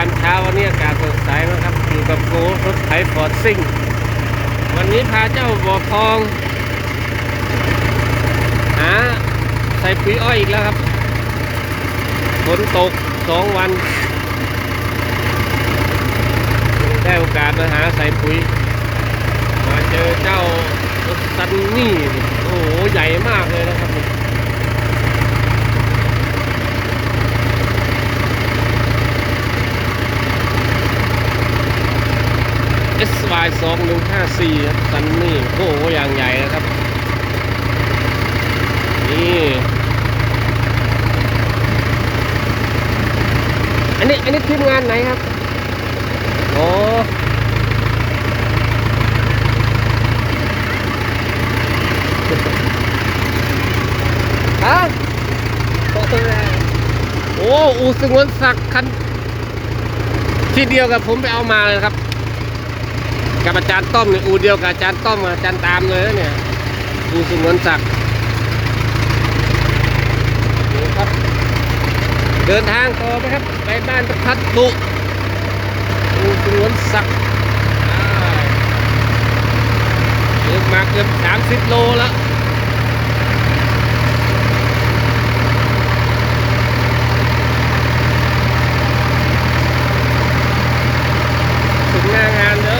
กามเช้าวันนี้อากาศสดใสนะครับอยู่กับโกรถไถฟอร์ดซิ่ง วันนี้พาเจ้าบ่อทอง หาใส่ปุ๋ยอ้อยอีกแล้วครับฝนตกสองวัน ได้โอกาสมาหาใส่ปุ๋ย มาเจอเจ้ารถซันนี่ โอ้โห ใหญ่มากเลยนะ ครับผม SY 2 1 5 4ครับซันนี่โอ้โหอย่างใหญ่นะครับ นี่อันนี้อันนี้ทีมงานไหนครับโอ้ฮะโอ้อูสงวนศักดิ์คันที่เดียวกับผมไปเอามาเลยครับ กับอาจารย์ต้อมเนี่ยอูเดียวกับอาจารย์ต้อมอาจารย์ตามเลยเนี่ยอูสุนวนศักดิ์ครับ เดินทางต่อไปครับ ไปบ้านประพัดบุอูสุนวนศักดิ์เดินมาเกือบสามสิบโลแล้วถึงหางานแล้ว